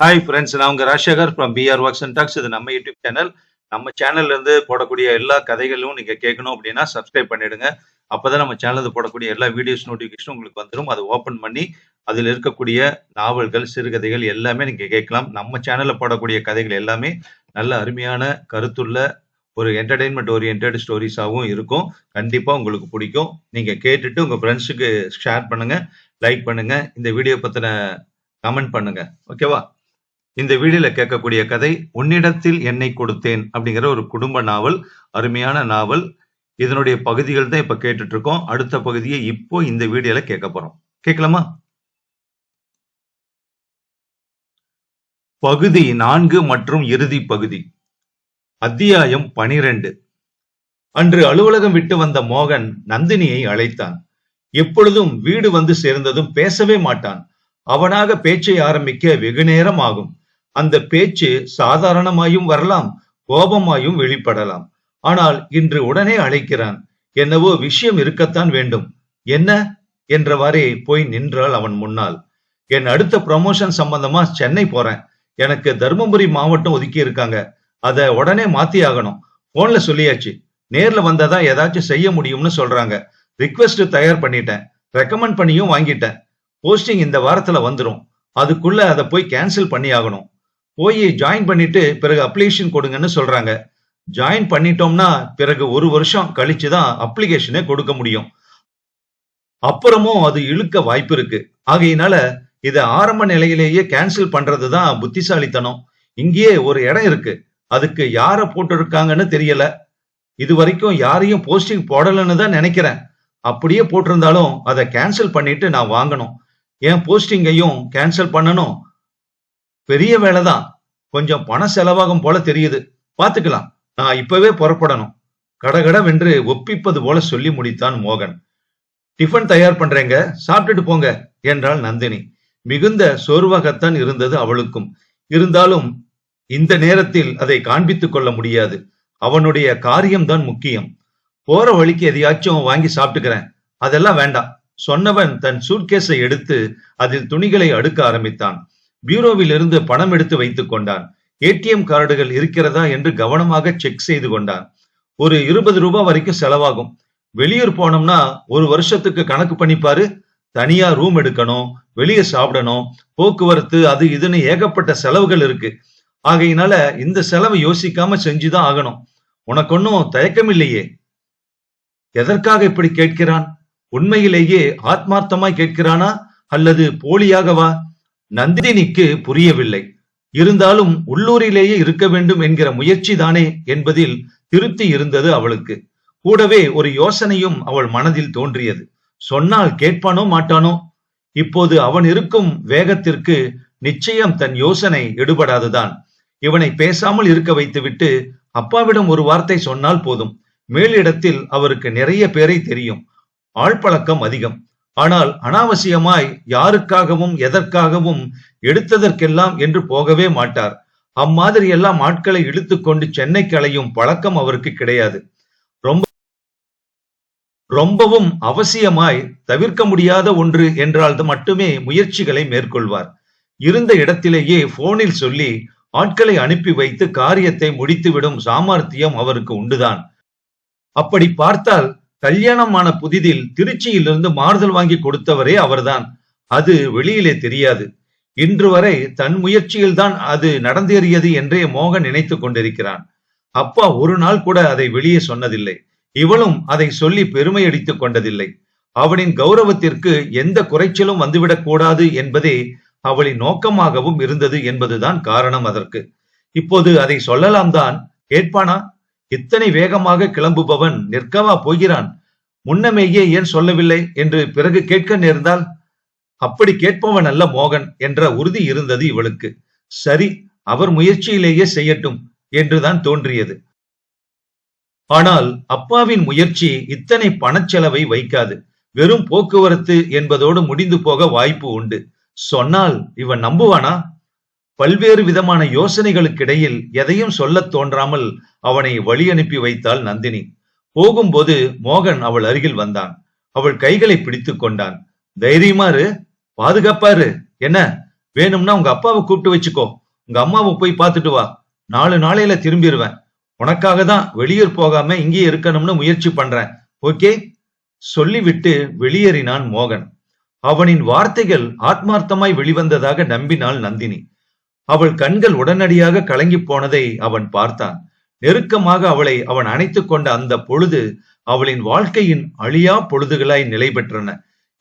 Hi friends நான் உங்க Rajasekar from PR works and docs இது நம்ம யூடியூப் சேனல் நம்ம சேனல்ல இருந்து போடக்கூடிய எல்லா கதைகளும் நீங்க கேட்கணும் அப்படின்னா சப்ஸ்கிரைப் பண்ணிடுங்க. அப்பதான் நம்ம சேனலில் போடக்கூடிய எல்லா வீடியோஸ் நோட்டிபிகேஷன் உங்களுக்கு வந்துடும் அதை ஓபன் பண்ணி அதில் இருக்கக்கூடிய நாவல்கள் சிறுகதைகள் எல்லாமே நீங்க கேட்கலாம். நம்ம சேனல்ல போடக்கூடிய கதைகள் எல்லாமே நல்ல அருமையான கருத்துள்ள ஒரு என்டர்டைன்மெண்ட் ஓரியன்ட் ஸ்டோரிஸாகவும் இருக்கும். கண்டிப்பாக உங்களுக்கு பிடிக்கும். நீங்க கேட்டுட்டு உங்க ஃப்ரெண்ட்ஸுக்கு ஷேர் பண்ணுங்க லைக் பண்ணுங்க. இந்த வீடியோ பற்றின கமெண்ட் பண்ணுங்க. ஓகேவா இந்த வீடியோல கேட்கக்கூடிய கதை உன்னிடத்தில் என்னை கொடுத்தேன் அப்படிங்கிற ஒரு குடும்ப நாவல் அருமையான நாவல். இதனுடைய பகுதிகள் தான் இப்ப கேட்டுட்டு இருக்கோம் அடுத்த பகுதியை இப்போ இந்த வீடியோல கேட்க போறோம். கேட்கலாமா? பகுதி நான்கு மற்றும் இறுதி பகுதி. அத்தியாயம் பனிரெண்டு. அன்று அலுவலகம் விட்டு வந்த மோகன் நந்தினியை அழைத்தான். எப்பொழுதும் வீடு வந்து சேர்ந்ததும் பேசவே மாட்டான். அவனாக பேச்சை ஆரம்பிக்க வெகு நேரம் ஆகும். அந்த பேச்சு சாதாரணமாயும் வரலாம் கோபமாயும் வெளிப்படலாம். ஆனால் இன்று உடனே அழைக்கிறான். என்னவோ விஷயம் இருக்கத்தான் வேண்டும். என்ன? என்றவாறே போய் நின்றாள் அவன் முன்னால். என் அடுத்த ப்ரமோஷன் சம்பந்தமா சென்னை போறேன். எனக்கு தருமபுரி மாவட்டம் ஒதுக்கி இருக்காங்க. அதை உடனே மாத்தி ஆகணும். போன்ல சொல்லியாச்சு. நேர்ல வந்தாதான் ஏதாச்சும் செய்ய முடியும்னு சொல்றாங்க. ரிக்வெஸ்ட் தயார் பண்ணிட்டேன். ரெக்கமெண்ட் பண்ணியும் வாங்கிட்டேன். போஸ்டிங் இந்த வாரத்துல வந்துடும் அதுக்குள்ள அதை போய் கேன்சல் பண்ணி ஆகணும் போய் ஜாயின் பண்ணிட்டு பிறகு அப்ளிகேஷன் கொடுங்கன்னு சொல்றாங்க. ஜாயின் பண்ணிட்டோம்னா பிறகு ஒரு வருஷம் கழிச்சு தான் அப்ளிகேஷனே கொடுக்க முடியும். அப்புறமும் அது இழுக்க வாய்ப்பு இருக்கு. ஆகையினால இதை ஆரம்ப நிலையிலேயே கேன்சல் பண்றது தான் புத்திசாலித்தனம். இங்கேயே ஒரு இடம் இருக்கு. அதுக்கு யார போட்டிருக்காங்கன்னு தெரியல. இது வரைக்கும் யாரையும் போஸ்டிங் போடலன்னு தான் நினைக்கிறேன். அப்படியே போட்டிருந்தாலும் அதை கேன்சல் பண்ணிட்டு நான் வாங்கணும். என் போஸ்டிங்கையும் கேன்சல் பண்ணணும்? பெரிய வேலை தான் கொஞ்சம் பண செலவாகும் போல தெரியுது. பாத்துக்கலாம். நான் இப்பவே புறப்படணும். கடகடவென்று ஒப்பிப்பது போல சொல்லி முடித்தான் மோகன். டிஃபன் தயார் பண்றேங்க. சாப்பிட்டுட்டு போங்க என்றாள் நந்தினி. மிகுந்த சோர்வாகத்தான் இருந்தது அவளுக்கும். இருந்தாலும் இந்த நேரத்தில் அதை காண்பித்துக் கொள்ள முடியாது. அவனுடைய காரியம்தான் முக்கியம். போற வழிக்கு எதையாச்சும் வாங்கி சாப்பிட்டுக்கிறேன். அதெல்லாம் வேண்டாம். சொன்னவன் தன் சூட்கேஸை எடுத்து அதில் துணிகளை அடுக்க ஆரம்பித்தான். பியூரோவில் இருந்து பணம் எடுத்து வைத்துக் கொண்டான். ஏடிஎம் கார்டுகள் இருக்கிறதா என்று கவனமாக செக் செய்து கொண்டான். ஒரு இருபது ரூபாய் வரைக்கும் செலவாகும். வெளியூர் போனோம்னா ஒரு வருஷத்துக்கு கணக்கு பண்ணிப்பாரு. தனியா ரூம் எடுக்கணும் வெளியே சாப்பிடணும் போக்குவரத்து அது இதுன்னு ஏகப்பட்ட செலவுகள் இருக்கு. ஆகையினால இந்த செலவை யோசிக்காம செஞ்சுதான் ஆகணும். உனக்கு ஒன்னும் தயக்கம் இல்லையே எதற்காக இப்படி கேட்கிறான்? உண்மையிலேயே ஆத்மார்த்தமாய் கேட்கிறானா? அல்லது போலியாகவா? நந்தினிக்கு புரியவில்லை. இருந்தாலும் உள்ளூரிலேயே இருக்க வேண்டும் என்கிற முயற்சி தானே என்பதில் திருப்தி இருந்தது அவளுக்கு. கூடவே ஒரு யோசனையும் அவள் மனதில் தோன்றியது. சொன்னால் கேட்பானோ மாட்டானோ? இப்போது அவன் இருக்கும் வேகத்திற்கு நிச்சயம் தன் யோசனை எடுபடாதுதான். இவனை பேசாமல் இருக்க வைத்துவிட்டு அப்பாவிடம் ஒரு வார்த்தை சொன்னால் போதும். மேலிடத்தில் அவருக்கு நிறைய பேரை தெரியும். ஆழ்பழக்கம் அதிகம். ஆனால் அனாவசியமாய் யாருக்காகவும் எதற்காகவும் எடுத்ததற்கெல்லாம் என்று போகவே மாட்டார். அம்மாதிரி எல்லாம் ஆட்களை இழுத்துக்கொண்டு சென்னைக்கு அலையும் பழக்கம் அவருக்கு கிடையாது. ரொம்ப ரொம்பவும் அவசியமாய் தவிர்க்க முடியாத ஒன்று என்றால் மட்டுமே முயற்சிகளை மேற்கொள்வார். இருந்த இடத்திலேயே போனில் சொல்லி ஆட்களை அனுப்பி வைத்து காரியத்தை முடித்துவிடும் சாமர்த்தியம் அவருக்கு உண்டுதான். அப்படி பார்த்தால் கல்யாணமான புதிதில் திருச்சியிலிருந்து மாறுதல் வாங்கி கொடுத்தவரே அவர்தான். அது வெளியிலே தெரியாது. இன்று வரை தன் முயற்சியில் தான் அது நடந்தேறியது என்றே மோகன் நினைத்துக் கொண்டிருக்கிறான். அப்பா ஒரு நாள் கூட அதை வெளியே சொன்னதில்லை. இவளும் அதை சொல்லி பெருமை அடித்துக் கொண்டதில்லை. அவனின் கௌரவத்திற்கு எந்த குறைச்சலும் வந்துவிடக் கூடாது என்பதே அவளின் நோக்கமாகவும் இருந்தது என்பதுதான் காரணம் அதற்கு. இப்போது அதை சொல்லலாம் தான் கேட்பானா? இத்தனை வேகமாக கிளம்புபவன் நிற்கவா போகிறான்? முன்னமேயே ஏன் சொல்லவில்லை? என்று பிறகு கேட்க நேர்ந்தால் அப்படி கேட்பவன் அல்ல மோகன் என்ற உறுதி இருந்தது இவளுக்கு. சரி அவர் முயற்சியிலேயே செய்யட்டும் என்றுதான் தோன்றியது. ஆனால் அப்பாவின் முயற்சி இத்தனை பணச்செலவை வைக்காது. வெறும் போக்குவரத்து என்பதோடு முடிந்து போக வாய்ப்பு உண்டு. சொன்னால் இவன் நம்புவானா? பல்வேறு விதமான யோசனைகளுக்கிடையில் எதையும் சொல்லத் தோன்றாமல் அவனை வழி அனுப்பி வைத்தாள் நந்தினி. போகும்போது மோகன் அவள் அருகில் வந்தான். அவள் கைகளை பிடித்து கொண்டான். தைரியமாறு பாதுகாப்பாரு என்ன? வேணும்னா உங்க அப்பாவை கூப்பிட்டு வச்சுக்கோ. உங்க அம்மாவை போய் பார்த்துட்டு வா. நாலு நாளையில திரும்பிடுவேன் உனக்காக தான் வெளியூர் போகாம இங்கேயே இருக்கணும்னு முயற்சி பண்றேன். ஓகே? சொல்லிவிட்டு வெளியேறினான் மோகன். அவனின் வார்த்தைகள் ஆத்மார்த்தமாய் வெளிவந்ததாக நம்பினாள் நந்தினி. அவள் கண்கள் உடனடியாக கலங்கி போனதை அவன் பார்த்தான். நெருக்கமாக அவளை அவன் அணைத்துக் கொண்ட அந்த பொழுது அவளின் வாழ்க்கையின் அழியா பொழுதுகளாய் நிலை பெற்றன.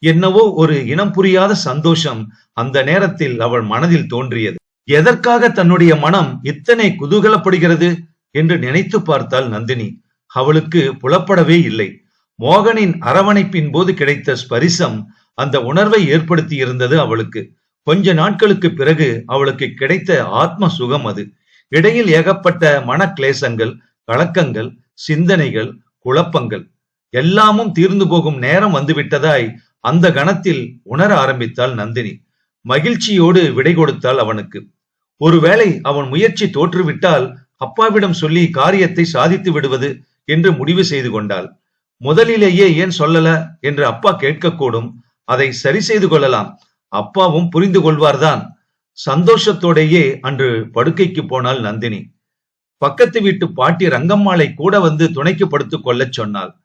என்னவோ ஒரு இனம் புரியாத சந்தோஷம் அந்த நேரத்தில் அவள் மனதில் தோன்றியது. எதற்காக தன்னுடைய மனம் இத்தனை குதூகலப்படுகிறது என்று நினைத்து பார்த்தாள் நந்தினி. அவளுக்கு புலப்படவே இல்லை. மோகனின் அரவணைப்பின் போது கிடைத்த ஸ்பரிசம் அந்த உணர்வை ஏற்படுத்தி இருந்தது அவளுக்கு. கொஞ்ச நாட்களுக்கு பிறகு அவளுக்கு கிடைத்த ஆத்ம சுகம் அது. இடையில் ஏகப்பட்ட மனக்லேசங்கள் கலக்கங்கள் சிந்தனைகள் குழப்பங்கள் எல்லாமும் தீர்ந்து போகும் நேரம் வந்துவிட்டதாய் அந்த கணத்தில் உணர ஆரம்பித்தாள் நந்தினி. மகிழ்ச்சியோடு விடை கொடுத்தாள் அவனுக்கு. ஒருவேளை அவன் முயற்சி தோற்றுவிட்டால் அப்பாவிடம் சொல்லி காரியத்தை சாதித்து விடுவது என்று முடிவு செய்து கொண்டாள். முதலிலேயே ஏன் சொல்லல என்று அப்பா கேட்கக்கூடும். அதை சரி செய்து கொள்ளலாம். அப்பாவும் புரிந்து கொள்வார்தான். சந்தோஷத்தோடையே அன்று படுக்கைக்கு போனாள் நந்தினி. பக்கத்து வீட்டு பாட்டி ரங்கம்மாளை கூட வந்து துணைக்கு படுத்துக் கொள்ளச் சொன்னாள்.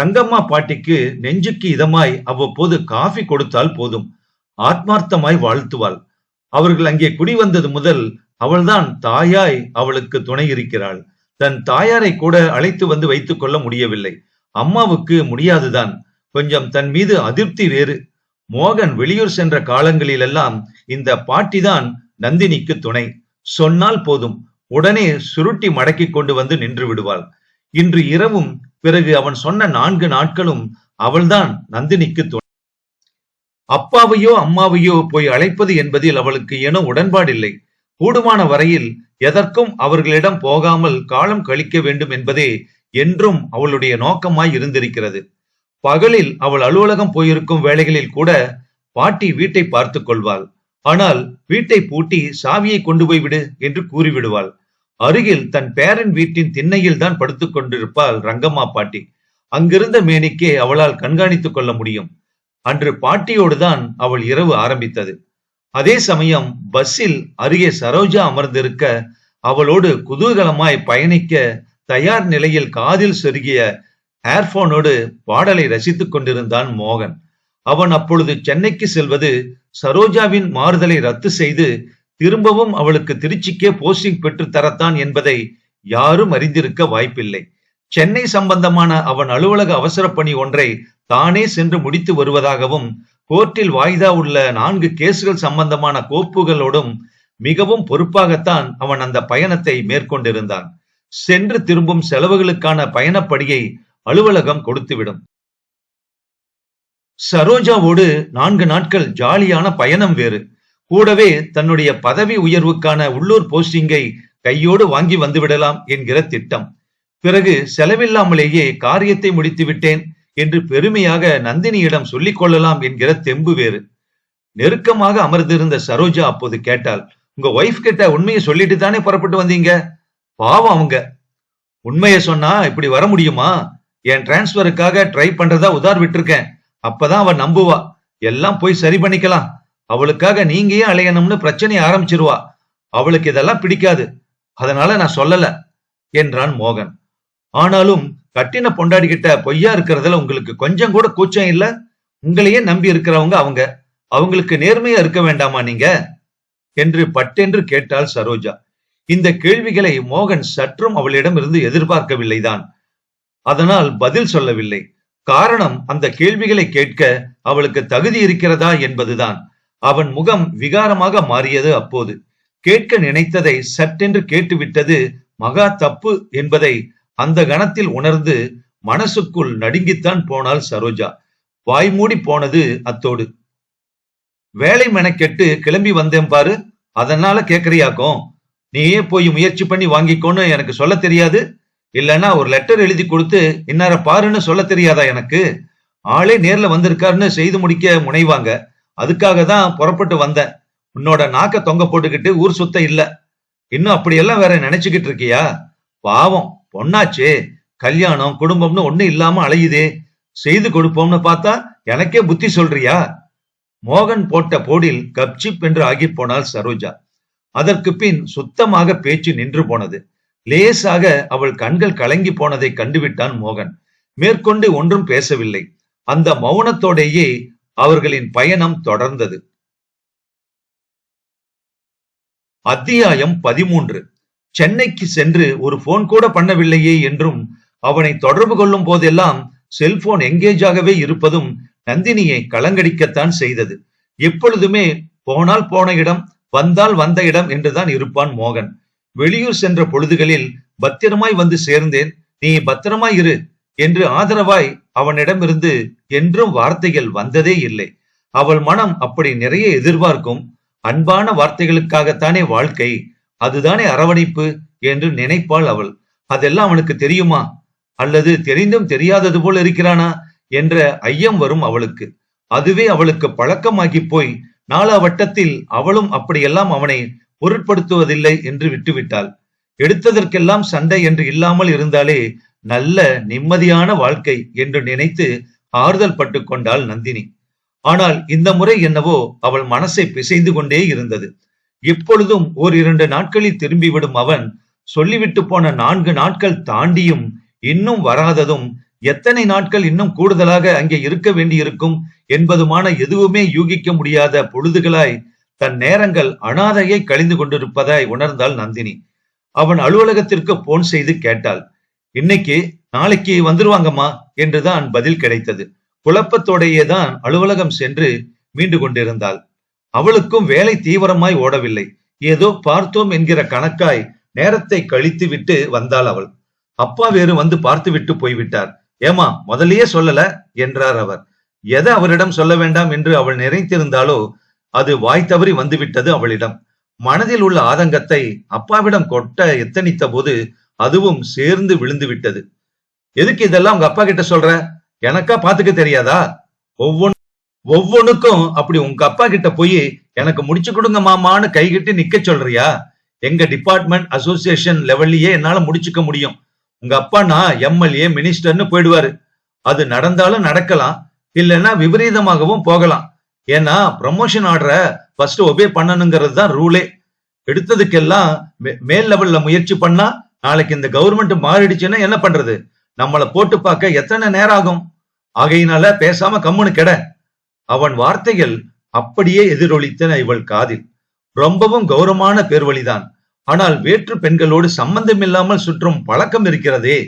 ரங்கம்மா பாட்டிக்கு நெஞ்சுக்கு இதமாய் அவ்வப்போது காஃபி கொடுத்தால் போதும். ஆத்மார்த்தமாய் வாழ்த்துவாள். அவர்கள் அங்கே குடி வந்தது முதல் அவள்தான் தாயாய் அவளுக்கு துணை இருக்கிறாள். தன் தாயாரை கூட அழைத்து வந்து வைத்துக் கொள்ள முடியவில்லை. அம்மாவுக்கு முடியாதுதான். கொஞ்சம் தன் மீது அதிருப்தி வேறு. மோகன் வெளியூர் சென்ற காலங்களிலெல்லாம் இந்த பாட்டிதான் நந்தினிக்கு துணை. சொன்னால் போதும் உடனே சுருட்டி மடக்கி கொண்டு வந்து நின்று விடுவாள். இன்று இரவும் பிறகு அவன் சொன்ன நான்கு நாட்களும் அவள்தான் நந்தினிக்கு துணை. அப்பாவையோ அம்மாவையோ போய் அழைப்பது என்பதில் அவளுக்கு என உடன்பாடில்லை. கூடுமான வரையில் எதற்கும் அவர்களிடம் போகாமல் காலம் கழிக்க வேண்டும் என்பதே என்றும் அவளுடைய நோக்கமாய் இருந்திருக்கிறது. பகலில் அவள் அலுவலகம் போயிருக்கும் வேளைகளில் கூட பாட்டி வீட்டை பார்த்துக் கொள்வாள். ஆனால் வீட்டை பூட்டி சாவியை கொண்டு போய் விடு என்று கூறிவிடுவாள். அருகில் தன் பேரன் வீட்டின் திண்ணையில் தான் படுத்துக் கொண்டிருப்பாள் ரங்கம்மா பாட்டி. அங்கிருந்த மேனிக்கே அவளால் கண்காணித்துக் கொள்ள முடியும். அன்று பாட்டியோடு தான் அவள் இரவு ஆரம்பித்தது. அதே சமயம் பஸ்ஸில் அருகே சரோஜா அமர்ந்திருக்க அவளோடு குதூகலமாய் பயணிக்க தயார் நிலையில் காதில் செருகிய ஏர்போனோடு பாடலை ரசித்துக் கொண்டிருந்தான் மோகன். அவன் அப்பொழுது சென்னைக்கு செல்வது சரோஜாவின் மாறுதலை ரத்து செய்து திரும்பவும் அவளுக்கு திருச்சிக்கே போஸ்டிங் பெற்று தரத்தான் என்பதை யாரும் அறிந்திருக்க வாய்ப்பில்லை. சென்னை சம்பந்தமான அவன் அலுவலக அவசர பணி ஒன்றை தானே சென்று முடித்து வருவதாகவும் கோர்ட்டில் வாய்தா உள்ள நான்கு கேசுகள் சம்பந்தமான கோப்புகளோடும் மிகவும் பொறுப்பாகத்தான் அவன் அந்த பயணத்தை மேற்கொண்டிருந்தான். சென்று திரும்பும் செலவுகளுக்கான பயணப்படியை அலுவலகம் கொடுத்துவிடும். சரோஜாவோடு நான்கு நாட்கள் ஜாலியான பயணம் வேறு. கூடவே தன்னுடைய பதவி உயர்வுக்கான உள்ளூர் போஸ்டிங்கை கையோடு வாங்கி வந்துவிடலாம் என்கிற திட்டம். பிறகு செலவில்லாமலேயே காரியத்தை முடித்து விட்டேன் என்று பெருமையாக நந்தினியிடம் சொல்லிக் கொள்ளலாம் என்கிற தெம்பு வேறு. நெருக்கமாக அமர்ந்திருந்த சரோஜா அப்போது கேட்டாள் உங்க ஒய்ஃப் கிட்ட உண்மையை சொல்லிட்டு தானே புறப்பட்டு வந்தீங்க? பாவம் அவங்க. உண்மையை சொன்னா இப்படி வர முடியுமா? என் டிரான்ஸ்பருக்காக ட்ரை பண்றதா உதார் விட்டுருக்கேன். அப்பதான் அவ நம்புவா. எல்லாம் போய் சரி பண்ணிக்கலாம். அவளுக்காக நீங்க ஏன் அலையணும்னு பிரச்சனை ஆரம்பிச்சிருவா. அவளுக்கு இதெல்லாம் பிடிக்காது. அதனால நான் சொல்லல என்றான் மோகன். ஆனாலும் கட்டின பொண்டாடி கிட்ட பொய்யா இருக்கிறதுல உங்களுக்கு கொஞ்சம் கூட கூச்சம் இல்ல? உங்களையே நம்பி இருக்கிறவங்க அவங்க. அவங்களுக்கு நேர்மையா இருக்க வேண்டாமா நீங்க? என்று பட்டென்று கேட்டாள் சரோஜா. இந்த கேள்விகளை மோகன் சற்றும் அவளிடம் இருந்து எதிர்பார்க்கவில்லைதான். அதனால் பதில் சொல்லவில்லை. காரணம் அந்த கேள்விகளை கேட்க அவளுக்கு தகுதி இருக்கிறதா என்பதுதான். அவன் முகம் விகாரமாக மாறியது அப்போது. கேட்க நினைத்ததை சட்டென்று கேட்டுவிட்டது மகா தப்பு என்பதை அந்த கணத்தில் உணர்ந்து மனசுக்குள் நடுங்கித்தான் போனாள் சரோஜா. வாய்மூடி போனது அத்தோடு. வேலை மெனக்கெட்டு கிளம்பி வந்தேன் பாரு. அதனால கேக்குறியாக்கும்? நீயே போய் முயற்சி பண்ணி வாங்கிக்கோன்னு எனக்கு சொல்ல தெரியாது. இல்லைன்னா ஒரு லெட்டர் எழுதி கொடுத்து இன்னார பாருன்னு சொல்ல தெரியாதா எனக்கு? ஆளே நேர்ல வந்திருக்காருன்னு செய்து முடிக்க முனைவாங்க. அதுக்காக தான் புறப்பட்டு வந்தேன். உன்னோட நாக்க தொங்க போட்டுக்கிட்டு ஊர் சுத்த இல்ல. இன்னும் அப்படியெல்லாம் வேற நினைச்சுக்கிட்டு இருக்கியா? பாவம் பொண்ணாச்சே. கல்யாணம் குடும்பம்னு ஒண்ணு இல்லாம அலையுதே. செய்து கொடுப்போம்னு பார்த்தா எனக்கே புத்தி சொல்றியா? மோகன் போட்ட போடில் கப்சிப் என்று ஆகிப் போனாள் சரோஜா. அதற்கு பின் சுத்தமாக பேச்சு நின்று போனது. லேசாக அவள் கண்கள் கலங்கி போனதை கண்டுவிட்டான் மோகன். மேற்கொண்டு ஒன்றும் பேசவில்லை. அந்த மௌனத்தோடேயே அவர்களின் பயணம் தொடர்ந்தது. அத்தியாயம் பதிமூன்று. சென்னைக்கு சென்று ஒரு போன் கூட பண்ணவில்லையே என்றும் அவனை தொடர்பு கொள்ளும் போதெல்லாம் செல்போன் எங்கேஜ் ஆகவே இருப்பதும் நந்தினியை கலங்கடிக்கத்தான் செய்தது. எப்பொழுதுமே போனால் போன இடம் வந்தால் வந்த இடம் என்றுதான் இருப்பான் மோகன். வெளியூர் சென்ற பொழுதுகளில் பத்திரமாய் வந்து சேர்ந்தேன். நீ பத்திரமாய் இரு என்று ஆதரவாய் அவனிடமிருந்து என்றும் வார்த்தைகள் வந்ததே இல்லை. அவள் மனம் அப்படி நிறைய எதிர்பார்க்கும். அன்பான வார்த்தைகளுக்காகத்தானே வாழ்க்கை. அதுதானே அரவணைப்பு என்று நினைப்பாள் அவள். அதெல்லாம் அவனுக்கு தெரியுமா? அல்லது தெரிந்தும் தெரியாதது போல இருக்கிறானா? என்ற ஐயம் வரும் அவளுக்கு. அதுவே அவளுக்கு பழக்கமாகி போய் நாலா வட்டத்தில் அவளும் அப்படியெல்லாம் அவனை பொருட்படுத்துவதில்லை என்று விட்டுவிட்டாள். எடுத்ததற்கெல்லாம் சண்டை என்று இல்லாமல் இருந்தாலே நல்ல நிம்மதியான வாழ்க்கை என்று நினைத்து ஆறுதல் பட்டு கொண்டாள் நந்தினி. ஆனால் இந்த முறை என்னவோ அவள் மனசை பிசைந்து கொண்டே இருந்தது. எப்பொழுதும் ஓர் இரண்டு நாட்களில் திரும்பிவிடும் அவன் சொல்லிவிட்டு போன நான்கு நாட்கள் தாண்டியும் இன்னும் வராததும் எத்தனை நாட்கள் இன்னும் கூடுதலாக அங்கே இருக்க வேண்டியிருக்கும் என்பதுமான எதுவுமே யூகிக்க முடியாத பொழுதுகளாய் தன் நேரங்கள் அனாதையை கழிந்து கொண்டிருப்பதாய் உணர்ந்தாள் நந்தினி. அவன் அலுவலகத்திற்கு போன் செய்து கேட்டாள். இன்னைக்கு நாளைக்கு வந்துருவாங்கம்மா என்றுதான் பதில் கிடைத்தது. குழப்பத்தோடையே தான் அலுவலகம் சென்று மீண்டு கொண்டிருந்தாள். அவளுக்கும் வேலை தீவிரமாய் ஓடவில்லை. ஏதோ பார்த்தோம் என்கிற கணக்காய் நேரத்தை கழித்து விட்டு வந்தாள் அவள். அப்பா வேறு வந்து பார்த்து விட்டு போய்விட்டார். ஏமா முதல்லயே சொல்லல? என்றார் அவர். எதை அவரிடம் சொல்ல வேண்டாம் என்று அவள் நினைத்திருந்தாலோ அது வாய் தவறி வந்துவிட்டது அவளிடம். மனதில் உள்ள ஆதங்கத்தை அப்பாவிடம் கொட்ட எத்தனித்த போது அதுவும் சேர்ந்து விழுந்து விட்டது எதுக்கு இதெல்லாம் உங்க அப்பா கிட்ட சொல்ற? எனக்கா பாத்துக்க தெரியாதா? ஒவ்வொன்னு ஒவ்வொன்னுக்கும் அப்படி உங்க அப்பா கிட்ட போய் எனக்கு முடிச்சு கொடுங்க மாமான்னு கைகிட்டு நிக்க சொல்றியா? எங்க டிபார்ட்மெண்ட் அசோசியேஷன் லெவல்லயே என்னால முடிச்சுக்க முடியும். உங்க அப்பானா எம்எல்ஏ மினிஸ்டர்னு போயிடுவாரு. அது நடந்தாலும் நடக்கலாம் இல்லைன்னா விபரீதமாகவும் போகலாம். ஏன்னா ப்ரமோஷன் ஆர்டரை ஃபர்ஸ்ட் ஒபே பண்ணணுங்கிறது தான் ரூலே எடுத்ததுக்கெல்லாம் மேல் லெவல்ல முயற்சி பண்ணா நாளைக்கு இந்த கவர்மெண்ட் மாறிடுச்சுன்னா என்ன பண்றது? நம்மளை போட்டு பார்க்க எத்தனை நேரம் ஆகும்? ஆகையினால பேசாம கம்முனு கெட. அவன் வார்த்தைகள் அப்படியே எதிரொலித்தன இவள் காதில். ரொம்பவும் கௌரவமான பேர்வழிதான். ஆனால் வேற்று பெண்களோடு சம்பந்தம் இல்லாமல் சுற்றும் பழக்கம் இருக்கிறதே.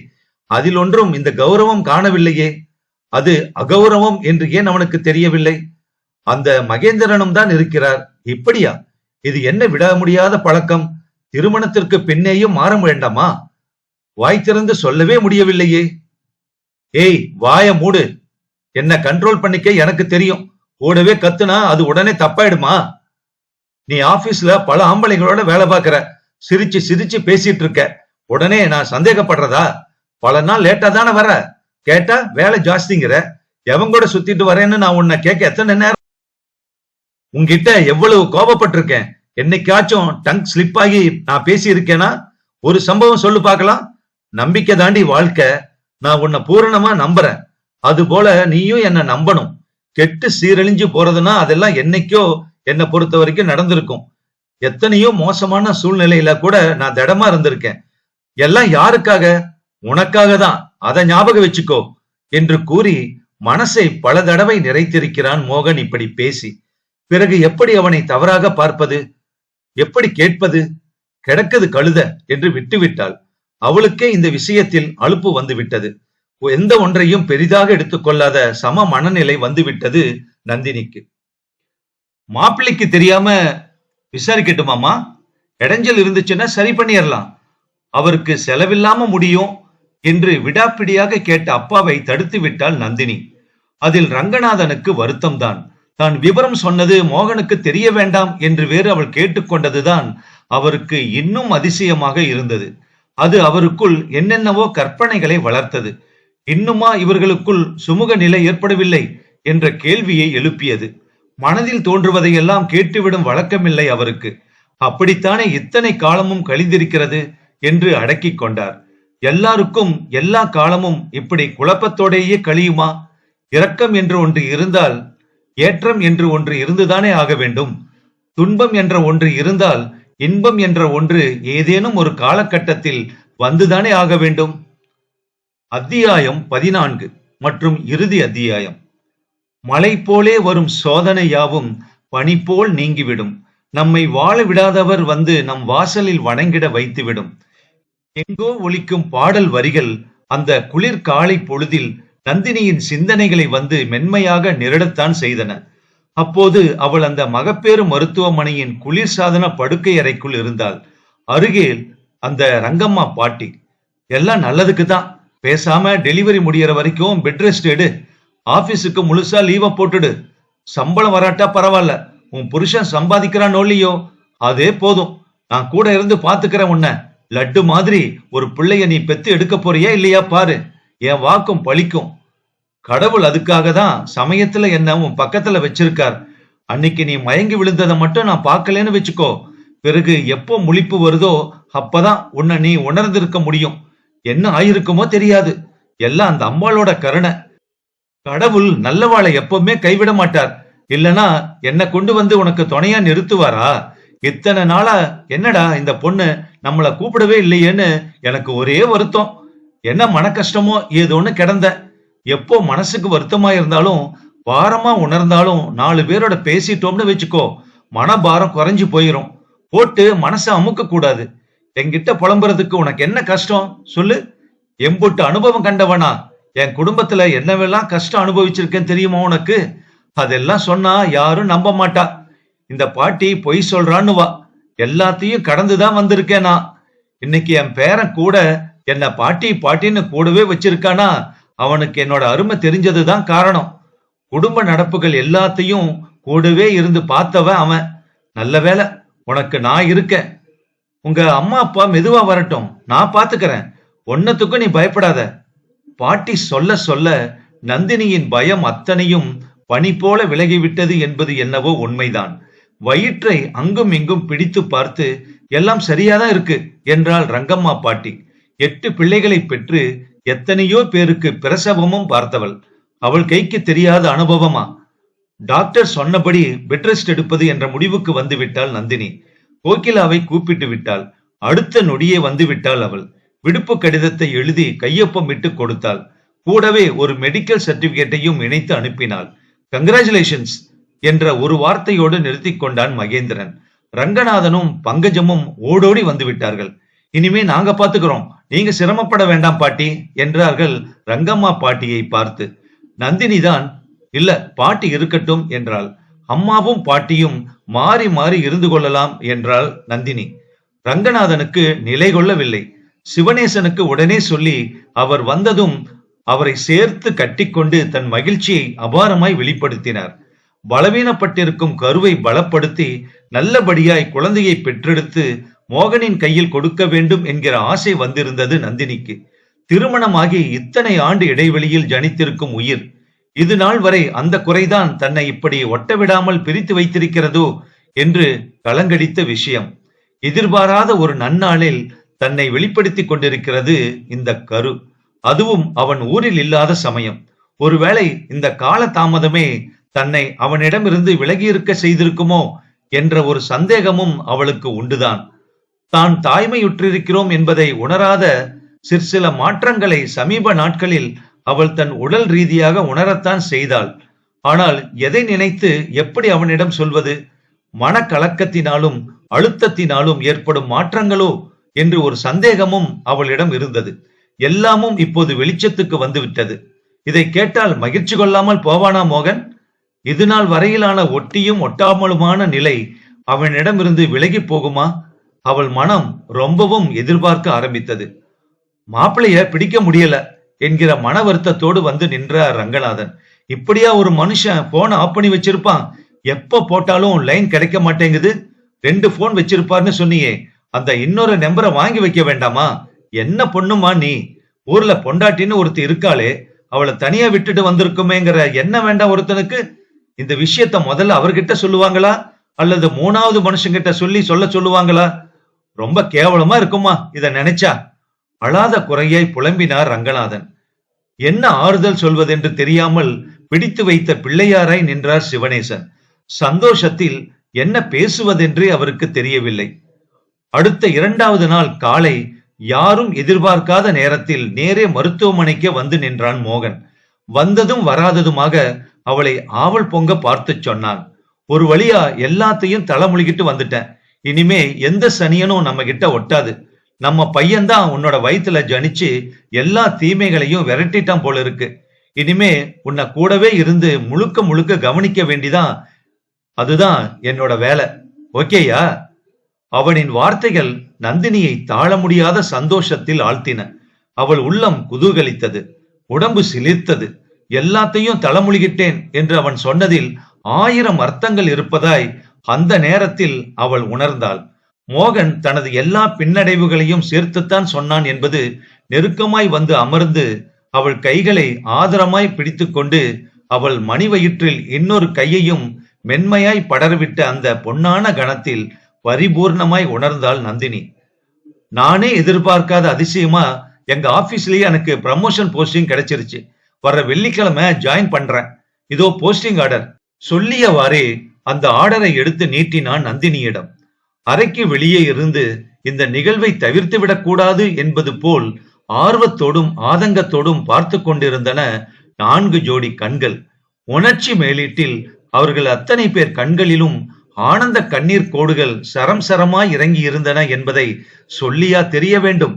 அதில் ஒன்றும் இந்த கௌரவம் காணவில்லையே. அது அகௌரவம் என்று ஏன் அவனுக்கு தெரியவில்லை? அந்த மகேந்திரனும் தான் இருக்கிறார். இப்படியா? இது என்ன விட முடியாத பழக்கம்? திருமணத்திற்கு பின்னேயும் மாற வேண்டாமா? வாய் திறந்து சொல்லவே முடியவில்லையே. ஏய் வாய மூடு. என்ன கண்ட்ரோல் பண்ணிக்க எனக்கு தெரியும். கூடவே கத்துனா அது உடனே தப்பாயிடுமா? நீ ஆபீஸ்ல பல ஆம்பளைங்களோட வேலை பார்க்கற. சிரிச்சு சிரிச்சு பேசிட்டு இருக்க. உடனே நான் சந்தேகப்படுறதா? பல நாள் லேட்டா தானே வர கேட்டா வேலை ஜாஸ்திங்கிற. எவன் கூட சுத்திட்டு வரேன்னு நான் உன்னை கேட்க எத்தனை நேரம் உங்ககிட்ட எவ்வளவு கோபப்பட்டிருக்கேன்? என்னைக்காச்சும் டங் ஸ்லிப் ஆகி நான் பேசி இருக்கேனா ஒரு சம்பவம் சொல்லு பார்க்கலாம். நம்பிக்கை தாண்டி வாழ்க்கை. நான் உன்னை பூரணமா நம்புறேன். அது போல நீயும் என்ன நம்பணும். கெட்டு சீரழிஞ்சு போறதுன்னா அதெல்லாம் என்னைக்கோ என்னை பொறுத்த வரைக்கும் நடந்திருக்கும். எத்தனையோ மோசமான சூழ்நிலையில கூட நான் திடமா இருந்திருக்கேன். எல்லாம் யாருக்காக? உனக்காக தான். அதை ஞாபகம் வச்சுக்கோ. என்று கூறி மனசை பல தடவை நிறைத்திருக்கிறான் மோகன் இப்படி பேசி. பிறகு எப்படி அவனை தவறாக பார்ப்பது? எப்படி கேட்பது? கிடக்குது கழுத என்று விட்டுவிட்டாள். அவளுக்கே இந்த விஷயத்தில் அலுப்பு வந்துவிட்டது. எந்த ஒன்றையும் பெரிதாக எடுத்துக்கொள்ளாத சம மனநிலை வந்துவிட்டது நந்தினிக்கு. மாப்பிள்ளைக்கு தெரியாம விசாரிக்கட்டுமாமா இடைஞ்சல் இருந்துச்சுன்னா சரி பண்ணிடலாம் அவருக்கு செலவில்லாம முடியும் என்று விடாப்பிடியாக கேட்ட அப்பாவை தடுத்து விட்டாள் நந்தினி. அதில் ரங்கநாதனுக்கு வருத்தம்தான். தான் விவரம் சொன்னது மோகனுக்கு தெரிய வேண்டாம் என்று வேறு அவள் கேட்டுக்கொண்டதுதான் அவருக்கு இன்னும் அதிசயமாக இருந்தது. அது அவருக்குள் என்னென்னவோ கற்பனைகளை வளர்த்தது. இன்னுமா இவர்களுக்குள் சுமூக நிலை ஏற்படவில்லை என்ற கேள்வியை எழுப்பியது. மனதில் தோன்றுவதையெல்லாம் கேட்டுவிடும் வழக்கமில்லை அவருக்கு. அப்படித்தானே இத்தனை காலமும் கழிந்திருக்கிறது என்று அடக்கிக் கொண்டார். எல்லாருக்கும் எல்லா காலமும் இப்படி குழப்பத்தோடேயே கழியுமா? இரக்கம் என்று ஒன்று இருந்தால் ஏற்றம் என்று ஒன்று இருந்துதானே ஆக வேண்டும்? துன்பம் என்ற ஒன்று இருந்தால் இன்பம் என்ற ஒன்று ஏதேனும் ஒரு காலகட்டத்தில் வந்துதானே ஆக வேண்டும்? அத்தியாயம் பதினான்கு மற்றும் இறுதி அத்தியாயம். மலை போலே வரும் சோதனை யாவும் பனி போல் நீங்கிவிடும். நம்மை வாழ விடாதவர் வந்து நம் வாசலில் வணங்கிட வைத்துவிடும். எங்கோ ஒலிக்கும் பாடல் வரிகள் அந்த குளிர் காலை பொழுதில் நந்தினியின் சிந்தனைகளை வந்து மென்மையாக நிரடத்தான் செய்தன. அப்போது அவள் அந்த மகப்பேறு மருத்துவமனையின் குளிர்சாதன படுக்கை அறைக்குள் இருந்தாள். அருகே அந்த ரங்கம்மா பாட்டி எல்லாம் நல்லதுக்கு தான் பேசாம டெலிவரி முடியற வரைக்கும் பெட் ரெஸ்ட் எடு. ஆபீஸுக்கு முழுசா லீவ போட்டுடு. சம்பளம் வராட்டா பரவாயில்ல உன் புருஷன் சம்பாதிக்கிறானோ இல்லையோ அதே போதும். நான் கூட இருந்து பாத்துக்கிறேன் உன்னை. லட்டு மாதிரி ஒரு பிள்ளைய நீ பெத்து எடுக்க போறியா இல்லையா பாரு. என் வாக்கும் பழிக்கும். கடவுள் அதுக்காக தான் சமயத்துல என்ன உன் பக்கத்துல வச்சிருக்கார். அன்னைக்கு நீ மயங்கி விழுந்ததை மட்டும் நான் பார்க்கலன்னு வச்சுக்கோ. பிறகு எப்போ முழிப்பு வருதோ அப்பதான் உன்னை நீ உணர்ந்திருக்க முடியும். என்ன ஆயிருக்குமோ தெரியாது. எல்லாம் அந்த அம்மாளோட கருணை. கடவுள் நல்லவாளை எப்பவுமே கைவிட மாட்டார். இல்லனா என்னை கொண்டு வந்து உனக்கு துணையா நிறுத்துவாரா? இத்தனை நாளா என்னடா இந்த பொண்ணு நம்மளை கூப்பிடவே இல்லையேன்னு எனக்கு ஒரே வருத்தம். என்ன மன கஷ்டமோ ஏதோன்னு கிடந்த. எப்போ மனசுக்கு வருத்தமா இருந்தாலும் பாரமா உணர்ந்தாலும் நாலு பேரோட பேசிட்டோம்னு வச்சுக்கோ மனபாரம் குறைஞ்சு போயிரும். போட்டு மனசை அமுக்க கூடாது என்கிட்ட புலம்புறதுக்கு உனக்கு என்ன கஷ்டம்? சொல்லு. எம்புட்டு அனுபவம் கண்டவனா என் குடும்பத்துல என்னவெல்லாம் கஷ்டம் அனுபவிச்சிருக்கேன் தெரியுமா உனக்கு? அதெல்லாம் சொன்னா யாரும் நம்ப மாட்டா. இந்த பாட்டி பொய் சொல்றான்னு வா எல்லாத்தையும் கடந்துதான் வந்திருக்கேன். நான் இன்னைக்கு என் பேரன் கூட என்ன பாட்டி பாட்டின்னு கூடவே வச்சிருக்கானா? அவனுக்கு என்னோட அருமை தெரிஞ்சதுதான் காரணம். குடும்ப நடப்புகள் எல்லாத்தையும் கூடவே இருந்து பார்த்தவன் அவன். நல்ல வேளை உனக்கு நான் இருக்கேன். உங்க அம்மா அப்பா மெதுவா வரட்டும். நான் பாத்துக்கிறேன். ஒன்னத்துக்கும் நீ பயப்படாத. பாட்டி சொல்ல சொல்ல நந்தினியின் பயம் அத்தனையும் பனி போல விலகிவிட்டது என்பது என்னவோ உண்மைதான். வயிற்றை அங்கும் இங்கும் பிடித்து பார்த்து எல்லாம் சரியாதான் இருக்கு என்றாள் ரங்கம்மா பாட்டி. எட்டு பிள்ளைகளை பெற்று எத்தனையோ பேருக்கு பிரசவமும் பார்த்தவள். அவள் கைக்கு தெரியாத அனுபவமா? டாக்டர் சொன்னபடி பெட் ரெஸ்ட் எடுப்பது என்ற முடிவுக்கு வந்து விட்டாள் நந்தினி. கோகிலாவை கூப்பிட்டு விட்டாள். அடுத்த நொடியே வந்துவிட்டாள் அவள். விடுப்பு கடிதத்தை எழுதி கையொப்பமிட்டு கொடுத்தாள். கூடவே ஒரு மெடிக்கல் சர்டிபிகேட்டையும் இணைத்து அனுப்பினாள். கங்க்ராச்சுலேஷன்ஸ் என்ற ஒரு வார்த்தையோடு நிறுத்தி கொண்டான் மகேந்திரன். ரங்கநாதனும் பங்கஜமும் ஓடோடி வந்து விட்டார்கள் இனிமே நாங்க பாத்துக்கிறோம். நீங்க சிரமப்பட வேண்டாம் பாட்டி என்றார்கள் ரங்கம்மா பாட்டியை பார்த்து. நந்தினி தான் இல்ல பாட்டி இருக்கட்டும் என்றாள். அம்மாவும் பாட்டியும் மாறி மாறி இருந்து கொள்ளலாம் என்றாள் நந்தினி. ரங்கநாதனுக்கு நிலை கொள்ளவில்லை. சிவனேசனுக்கு உடனே சொல்லி அவர் வந்ததும் அவரை சேர்த்து கட்டிக்கொண்டு தன் மகிழ்ச்சியை அபாரமாய் வெளிப்படுத்தினார். பலவீனப்பட்டிருக்கும் கருவை பலப்படுத்தி நல்லபடியாய் குழந்தையை பெற்றெடுத்து மோகனின் கையில் கொடுக்க வேண்டும் என்கிற ஆசை வந்திருந்தது நந்தினிக்கு. திருமணமாகி இத்தனை ஆண்டு இடைவெளியில் ஜனித்திருக்கும் உயிர். இது நாள் வரை அந்த குறைதான் தன்னை இப்படி ஒட்டவிடாமல் பிரித்து வைத்திருக்கிறதோ என்று கலங்கடித்த விஷயம். எதிர்பாராத ஒரு நன்னாளில் தன்னை வெளிப்படுத்திக் கொண்டிருக்கிறது இந்த கரு. அதுவும் அவன் ஊரில் இல்லாத சமயம். ஒருவேளை இந்த கால தாமதமே தன்னை அவனிடமிருந்து விலகியிருக்க செய்திருக்குமோ என்ற ஒரு சந்தேகமும் அவளுக்கு உண்டுதான். தான் தாய்மையுற்றிருக்கிறோம் என்பதை உணராத சிற்சில மாற்றங்களை சமீப நாட்களில் அவள் தன் உடல் ரீதியாக உணரத்தான் செய்தாள். ஆனால் எதை நினைத்து எப்படி அவனிடம் சொல்வது? மனக்கலக்கத்தினாலும் அழுத்தத்தினாலும் ஏற்படும் மாற்றங்களோ என்று ஒரு சந்தேகமும் அவளிடம் இருந்தது. எல்லாமும் இப்போது வெளிச்சத்துக்கு வந்துவிட்டது. இதை கேட்டால் மகிழ்ச்சி கொள்ளாமல் போவானா மோகன்? இது நாள் வரையிலான ஒட்டியும் ஒட்டாமலுமான நிலை அவனிடமிருந்து விலகி போகுமா? அவள் மனம் ரொம்பவும் எதிர்பார்க்க ஆரம்பித்தது. மாப்பிளைய பிடிக்க முடியல என்கிற மன வருத்தத்தோடு வந்து நின்றார் ரங்கநாதன். இப்படியா ஒரு மனுஷன் போனை ஆஃப் பண்ணி வச்சிருப்பான். எப்ப போட்டாலும் லைன் கிடைக்க மாட்டேங்குது. ரெண்டு போன் வச்சிருப்பார்னு சொன்னியே அந்த இன்னொரு நம்பரை வாங்கி வைக்க வேண்டாமா? என்ன பொண்ணுமா நீ? ஊர்ல பொண்டாட்டின்னு ஒருத்தி இருக்காளே அவளை தனியா விட்டுட்டு வந்திருக்குமேங்கிற என்ன வேண்டாம் ஒருத்தனுக்கு? இந்த விஷயத்த முதல்ல அவர்கிட்ட சொல்லுவாங்களா? அல்லது மூணாவது மனுஷங்கிட்ட சொல்லி சொல்ல சொல்லுவாங்களா? ரொம்ப கேவலமா இருக்குமா இத நினைச்சா? அழாத குறையாய் புலம்பினார் ரங்கநாதன். என்ன ஆறுதல் சொல்வதென்று தெரியாமல் பிடித்து வைத்த பிள்ளையாராய் நின்றார் சிவனேசன். சந்தோஷத்தில் என்ன பேசுவதென்றே அவருக்கு தெரியவில்லை. அடுத்த இரண்டாவது நாள் காலை யாரும் எதிர்பார்க்காத நேரத்தில் நேரே மருத்துவமனைக்கு வந்து நின்றான் மோகன். வந்ததும் வராததுமாக அவளை ஆவல் பொங்க பார்த்து சொன்னான். ஒரு வழியா எல்லாத்தையும் தலைமுழுகிட்டு வந்துட்டேன். இனிமே எந்த சனியனும் நம்ம கிட்ட ஒட்டாது. நம்ம பையன்தான் உன்னோட வயிற்றுல ஜனிச்சு எல்லா தீமைகளையும் விரட்டிட்டான் போல இருக்கு. இனிமே உன்னை கூடவே இருந்து முழுக்க முழுக்க கவனிக்க வேண்டிதான் அதுதான் என்னோட வேலை. ஓகேயா? அவனின் வார்த்தைகள் நந்தினியை தாழ முடியாத சந்தோஷத்தில் ஆழ்த்தின. அவள் உள்ளம் குதூகலித்தது உடம்பு சிலிர்த்தது. எல்லாத்தையும் தலைமுழுகிட்டேன் என்று அவன் சொன்னதில் ஆயிரம் அர்த்தங்கள் இருப்பதாய் அந்த நேரத்தில் அவள் உணர்ந்தாள். மோகன் தனது எல்லா பின்னடைவுகளையும் சேர்த்துத்தான் சொன்னான் என்பது நெருக்கமாய் வந்து அமர்ந்து அவள் கைகளை ஆதரமாய் பிடித்துக்கொண்டு அவள் மணிவயிற்றில் இன்னொரு கையையும் மென்மையாய் படரவிட்ட அந்த பொன்னான கணத்தில் பரிபூர்ணமாய் உணர்ந்தாள் நந்தினி. நானே எதிர்பார்க்காத அதிசயமா? எங்க ஆபீஸ்லயே எனக்கு ப்ரமோஷன் போஸ்டிங் கிடைச்சிருச்சு. வர்ற வெள்ளிக்கிழமை ஜாயின் பண்றேன். இதோ போஸ்டிங் ஆர்டர். சொல்லியவாறே அந்த ஆர்டரை எடுத்து நீட்டினான் நந்தினியிடம். அறைக்கு வெளியே இருந்து இந்த நிகழ்வை தவிர்த்து விடக்கூடாது என்பது போல் ஆர்வத்தோடும் ஆதங்கத்தோடும் பார்த்து கொண்டிருந்தன நான்கு ஜோடி கண்கள். உணர்ச்சி மேலீட்டில் அவர்கள் அத்தனை பேர் கண்களிலும் ஆனந்த கண்ணீர் கோடுகள் சரம் சரமாய் இறங்கி இருந்தன என்பதை சொல்லியா தெரிய வேண்டும்?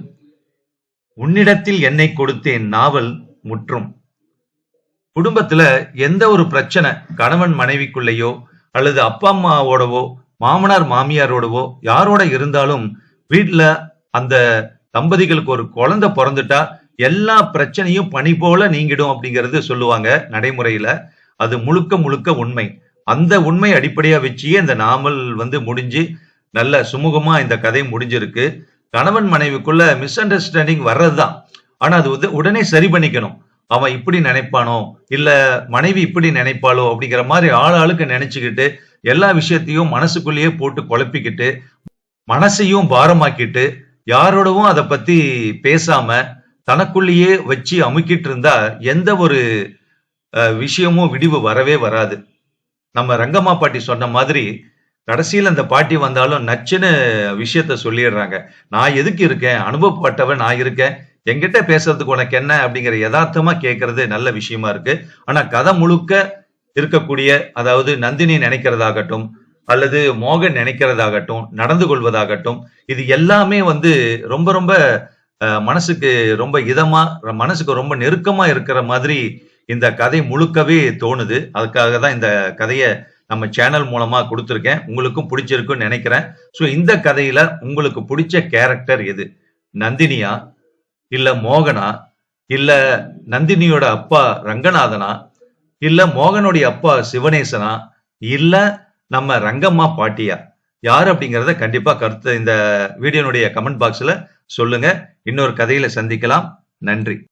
உன்னிடத்தில் என்னை கொடுத்தேன் நாவல் முற்றும். குடும்பத்துல எந்த ஒரு பிரச்சனை கணவன் மனைவிக்குள்ளேயோ அல்லது அப்பா அம்மாவோடவோ மாமனார் மாமியாரோடவோ யாரோட இருந்தாலும் வீட்டுல அந்த தம்பதிகளுக்கு ஒரு குழந்தை பிறந்துட்டா எல்லா பிரச்சனையும் பனி போல நீங்கிடும் அப்படிங்கிறது சொல்லுவாங்க நடைமுறையில. அது முழுக்க முழுக்க உண்மை. அந்த உண்மை அடிப்படையா வச்சியே இந்த நாமல் வந்து முடிஞ்சு நல்ல சுமூகமா இந்த கதை முடிஞ்சிருக்கு. கணவன் மனைவிக்குள்ள மிஸ் அண்டர்ஸ்டாண்டிங் வர்றதுதான். ஆனா அது வந்து உடனே சரி பண்ணிக்கணும். அவன் இப்படி நினைப்பானோ? இல்ல மனைவி இப்படி நினைப்பாளோ? அப்படிங்கிற மாதிரி ஆள் ஆளுக்கு நினைச்சுக்கிட்டு எல்லா விஷயத்தையும் மனசுக்குள்ளேயே போட்டு குழப்பிக்கிட்டு மனசையும் பாரமாக்கிட்டு யாரோடவும் அதை பத்தி பேசாம தனக்குள்ளேயே வச்சு அமுக்கிட்டு இருந்தா எந்த ஒரு விஷயமும் விடிவு வரவே வராது. நம்ம ரங்கம்மா பாட்டி சொன்ன மாதிரி கடைசியில் அந்த பாட்டி வந்தாலும் நச்சுன்னு விஷயத்த சொல்லிடுறாங்க. நான் எதுக்கு இருக்கேன்? அனுபவப்பட்டவன் நான் இருக்கேன். எங்கிட்ட பேசுறதுக்கு உனக்கு என்ன அப்படிங்கிற யதார்த்தமா கேட்கறது நல்ல விஷயமா இருக்கு. ஆனா கதை முழுக்க இருக்கக்கூடிய அதாவது நந்தினி நினைக்கிறதாகட்டும் அல்லது மோகன் நினைக்கிறதாகட்டும் நடந்து கொள்வதாகட்டும் இது எல்லாமே வந்து ரொம்ப ரொம்ப மனசுக்கு ரொம்ப இதமா மனசுக்கு ரொம்ப நெருக்கமா இருக்கிற மாதிரி இந்த கதை முழுக்கவே தோணுது. அதுக்காக தான் இந்த கதையை நம்ம சேனல் மூலமா கொடுத்துருக்கேன். உங்களுக்கும் பிடிச்சிருக்குன்னு நினைக்கிறேன். ஸோ இந்த கதையில உங்களுக்கு பிடிச்ச கேரக்டர் எது? நந்தினியா? இல்ல மோகனா இல்ல நந்தினியோட அப்பா ரங்கநாதனா இல்ல மோகனுடைய அப்பா சிவனேசனா இல்ல நம்ம ரங்கம்மா பாட்டியா? யார் அப்படிங்கிறத கண்டிப்பா கருத்து இந்த வீடியோனுடைய கமெண்ட் பாக்ஸ்ல சொல்லுங்க. இன்னொரு கதையில சந்திக்கலாம். நன்றி.